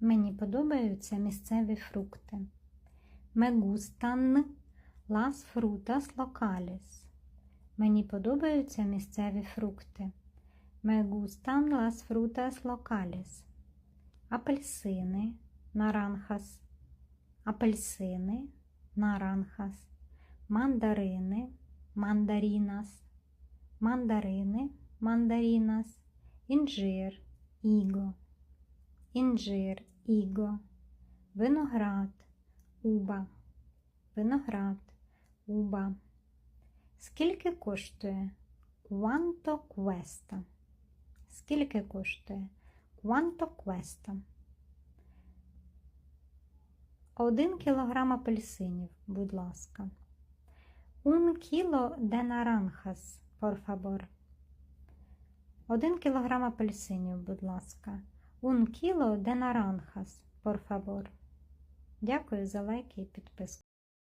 Мені подобаються місцеві фрукти. Me gustan las frutas locales. Мені подобаються місцеві фрукти. Me gustan las frutas locales. Апельсини, наранхас. Апельсини, наранхас. Мандарини, мандарінас. Мандарини, мандарінас. Інжир, іго. Інжир, іго. Виноград, уба. Виноград, уба. Скільки коштує? Quanto cuesta? Скільки коштує? Quanto cuesta? Один кілограм апельсинів, будь ласка. Un kilo de naranjas, por favor. Один кілограм апельсинів, будь ласка. Un kilo de naranjas, por favor. Дякую за лайки і підписку.